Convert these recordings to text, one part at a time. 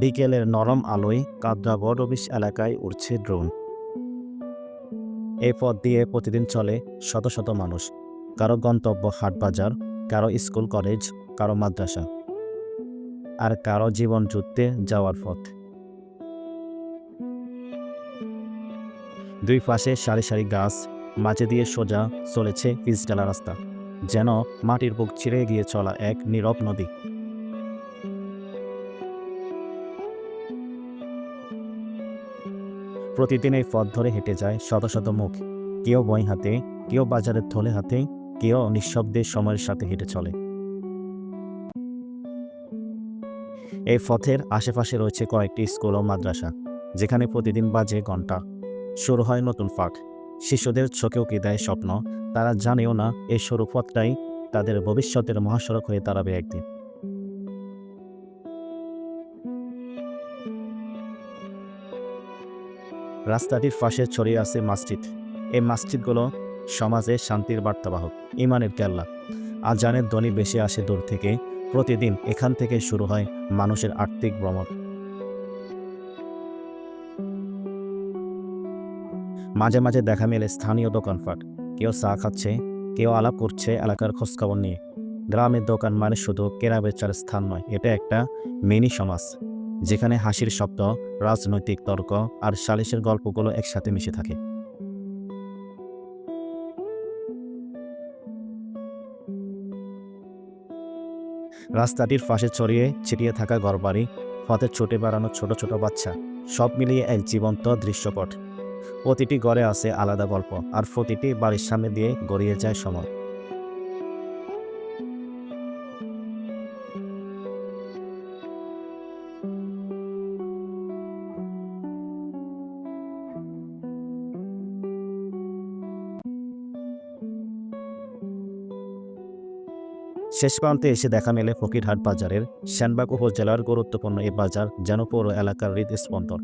বিকেলের নরম আলোয় কাদরা বড় অফিস এলাকায় উঠছে ড্রোন। এই পথ দিয়ে প্রতিদিন চলে শত শত মানুষ, কারও গন্তব্য হাটবাজার কারও স্কুল, কলেজ, কারও মাদ্রাসা, আর কারও জীবন যুদ্ধে যাওয়ার পথ। দুই পাশে সারি সারি গাছ, মাঝে দিয়ে সোজা চলেছে পিচডালা রাস্তা, যেন মাটির বুক ছিঁড়ে গিয়ে চলা এক নীরব নদী। প্রতিদিন এই পথ ধরে হেঁটে যায় শত শত মুখ। কেউ বই হাতে, কেউ বাজারের থলে হাতে, কেউ নিঃশব্দে সময়ের সাথে হেঁটে চলে। এই পথের আশেপাশে রয়েছে কয়েকটি স্কুল ও মাদ্রাসা, যেখানে প্রতিদিন বাজে ঘণ্টা শুরু হয় নতুন ফাঁক। শিশুদের চোখেও কি দেয় স্বপ্ন, তারা জানেও না এই সরু পথটাই তাদের ভবিষ্যতের মহাসড়ক হয়ে দাঁড়াবে একদিন। রাস্তাটির পাশে ছড়িয়ে আছে মসজিদ। এই মসজিদগুলো সমাজে শান্তির বার্তাবাহক, ইমানের কেল্লা। আজানের ধ্বনি বেশি আসে দূর থেকে। প্রতিদিন এখান থেকে শুরু হয় মানুষের আর্থিক ভ্রমণ। মাঝে মাঝে দেখা মেলে স্থানীয় দোকানপাট। কেউ চা খাচ্ছে, কেউ আলাপ করছে এলাকার খোঁজখবর নিয়ে। গ্রামের দোকান মানে শুধু কেনা বেচার স্থান নয়, এটা একটা মিনি সমাজ। যেখানে হাসির শব্দ, রাজনৈতিক তর্ক আর সালিশের গল্পগুলো একসাথে মিশে থাকে। রাস্তাটির ফাঁসে ছড়িয়ে ছিটিয়ে থাকা ঘরবাড়ি, পথে ছুটে বেড়ানো ছোট ছোট বাচ্চা, সব মিলিয়ে এক জীবন্ত দৃশ্যপট। প্রতিটি গড়ে আছে আলাদা গল্প আর প্রতিটি বাড়ির সামনে দিয়ে গড়িয়ে যায় সময়। শেষ প্রান্তে এসে দেখা মেলে ফকিরহাট বাজারের শ্যানবাগ উপজেলার গুরুত্বপূর্ণ এই বাজার যেন পৌর এলাকার হৃদস্পন্দন।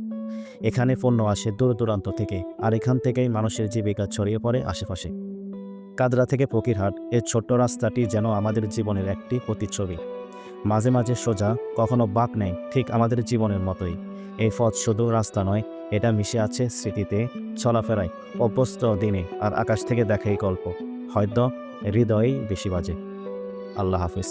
এখানে পণ্য আসে দূর দূরান্ত থেকে, আর এখান থেকেই মানুষের জীবিকা ছড়িয়ে পড়ে আশেপাশে। কাদরা থেকে ফকিরহাট এই ছোট্ট রাস্তাটি যেন আমাদের জীবনের একটি প্রতিচ্ছবি। মাঝে মাঝে সোজা, কখনো বাঁক নেই, ঠিক আমাদের জীবনের মতোই। এই পথ শুধু রাস্তা নয়, এটা মিশে আছে স্মৃতিতে, চলাফেরায়, অভ্যস্ত দিনে, আর আকাশ থেকে দেখা এই গল্প। হয়তো হৃদয়েই বেশি বাজে। আল্লাহ হাফিজ।